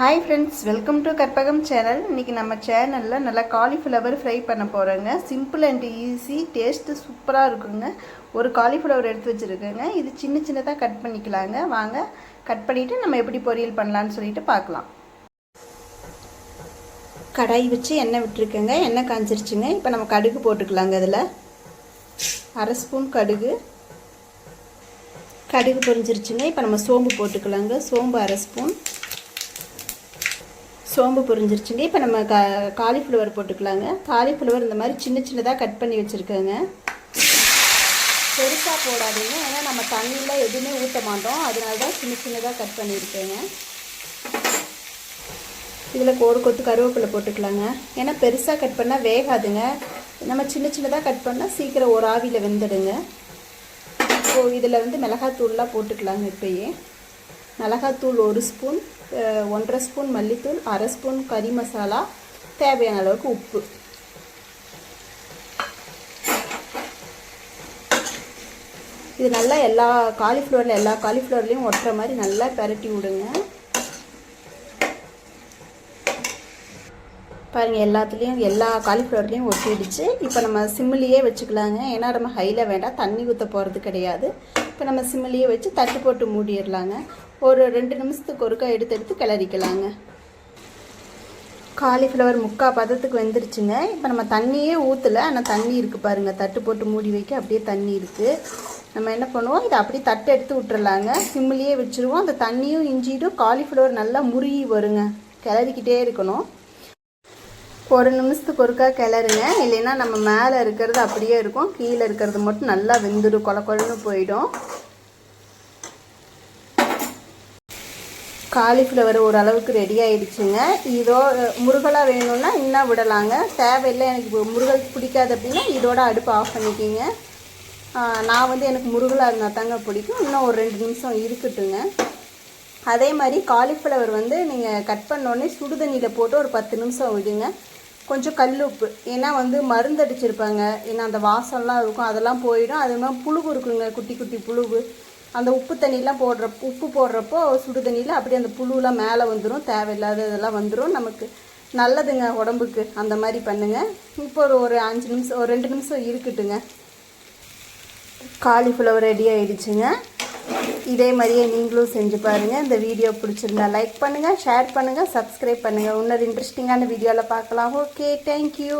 Hi friends welcome to Karpagam channel இன்றைக்கி நம்ம சேனலில் நல்லா காலிஃப்ளவர் ஃப்ரை பண்ண போகிறோங்க சிம்பிள் அண்ட் ஈஸி டேஸ்ட்டு சூப்பராக இருக்குங்க. ஒரு காலிஃப்ளவர் எடுத்து வச்சுருக்கேங்க. இது சின்ன சின்னதாக கட் பண்ணிக்கலாங்க. வாங்க கட் பண்ணிவிட்டு நம்ம எப்படி பொரியல் பண்ணலான்னு சொல்லிட்டு பார்க்கலாம். கடாய் வச்சு எண்ணெய் விட்டுருக்கேங்க. எண்ணெய் காஞ்சிருச்சுங்க. இப்போ நம்ம கடுகு போட்டுக்கலாங்க அதில் அரை ஸ்பூன் கடுகு. கடுகு பொரிஞ்சிருச்சுங்க. இப்போ நம்ம சோம்பு போட்டுக்கலாங்க. சோம்பு அரை ஸ்பூன். சோம்பு பொரிஞ்சிருச்சுங்க. இப்போ நம்ம கா காலிஃப்ளவர் போட்டுக்கலாங்க. காலிஃப்ளவர் இந்த மாதிரி சின்ன சின்னதாக கட் பண்ணி வச்சுருக்கேங்க. பெருசாக போடாதீங்க. ஏன்னா நம்ம தண்ணியில் எதுவுமே ஊற்ற மாட்டோம். அதனால தான் சின்ன சின்னதாக கட் பண்ணியிருக்கேங்க. இதில் ஒரு கொத்து கருவேப்பிலை போட்டுக்கலாங்க. ஏன்னா பெருசாக கட் பண்ணால் வேகாதுங்க. நம்ம சின்ன சின்னதாக கட் பண்ணால் சீக்கிரம் ஒரு ஆவியில் வெந்துடுங்க. ஸோ இதில் வந்து மிளகாத்தூள்லாம் போட்டுக்கலாங்க இப்போயே. மிளகாத்தூள் ஒரு ஸ்பூன் ஒன்றரை ஸ்பூன் மல்லித்தூள் அரை ஸ்பூன் கறி மசாலா தேவையான அளவுக்கு உப்பு. இது நல்லா எல்லா காலிஃப்ளவரில் எல்லா காலிஃப்ளவர்லேயும் ஒட்டுற மாதிரி நல்லா பரட்டி விடுங்க. பாருங்கள் எல்லாத்துலேயும் எல்லா காலிஃப்ளவர்லேயும் ஒட்டிடுச்சு. இப்போ நம்ம சிம்மிலேயே வச்சுக்கலாங்க. ஏன்னா நம்ம ஹையில் வேண்டாம். தண்ணி ஊற்ற போகிறது கிடையாது. இப்போ நம்ம சிம்மிலேயே வச்சு தட்டு போட்டு மூடிடலாங்க. ஒரு ரெண்டு நிமிஷத்துக்கு ஒருக்கா எடுத்து எடுத்து கிளறிக்கலாங்க. காலிஃப்ளவர் முக்கால் பதத்துக்கு வெந்துருச்சுங்க. இப்போ நம்ம தண்ணியே ஊற்றலை ஆனால் தண்ணி இருக்குது பாருங்கள் தட்டு போட்டு மூடி வைக்க அப்படியே தண்ணி இருக்குது நம்ம என்ன பண்ணுவோம்? இதை அப்படியே தட்டு எடுத்து விட்டுறலாங்க. சிம்மிலேயே வச்சுருவோம். அந்த தண்ணியும் இஞ்சிடும். காலிஃப்ளவர் நல்லா முருகி வருங்க. கிளறிக்கிட்டே இருக்கணும். ஒரு நிமிஷத்துக்கு ஒருக்கா கிளறுங்க. இல்லைன்னா நம்ம மேலே இருக்கிறது அப்படியே இருக்கும். கீழே இருக்கிறது மட்டும் நல்லா வெந்துடும். கொல கொலன்னு போயிடும். காலிஃப்ளவர் ஓரளவுக்கு ரெடி ஆகிடுச்சுங்க இதோ முருகலாக வேணும்னா இன்னும் விடலாங்க. தேவையில்லை எனக்கு முருகல் பிடிக்காது அப்படின்னா இதோட அடுப்பு ஆஃப் பண்ணிக்கிங்க. நான் வந்து எனக்கு முருகலாக இருந்தால் தாங்க பிடிக்கும். இன்னும் ஒரு ரெண்டு நிமிஷம் இருக்கட்டுங்க. அதே மாதிரி காலிஃப்ளவர் வந்து நீங்கள் கட் பண்ணோடனே சுடுதண்ணியில் போட்டு ஒரு பத்து நிமிஷம் விடுங்க. கொஞ்சம் கல் உப்பு. ஏன்னா வந்து மருந்து அடிச்சிருப்பாங்க ஏன்னா அந்த வாசம்லாம் இருக்கும் அதெல்லாம் போயிடும். அதே மாதிரி புழுகு இருக்குங்க குட்டி குட்டி புழுகு அந்த உப்பு தண்ணியெலாம் போடுற உப்பு போடுறப்போ சுடு தண்ணியில் அப்படியே அந்த புழுலாம் மேலே வந்துடும் தேவையில்லாத இதெல்லாம் வந்துடும் நமக்கு நல்லதுங்க உடம்புக்கு. அந்த மாதிரி பண்ணுங்கள் இப்போ ஒரு ஒரு அஞ்சு நிமிஷம் ஒரு ரெண்டு நிமிஷம் இருக்கட்டுங்க. காலிஃப்ளவர் ரெடி ஆகிடுச்சுங்க இதே மாதிரியே நீங்களும் செஞ்சு பாருங்கள் இந்த வீடியோ பிடிச்சிருந்தா லைக் பண்ணுங்கள் ஷேர் பண்ணுங்கள் சப்ஸ்கிரைப் பண்ணுங்கள் இன்னொரு இன்ட்ரெஸ்டிங்கான வீடியோவில் பார்க்கலாம். Okay thank you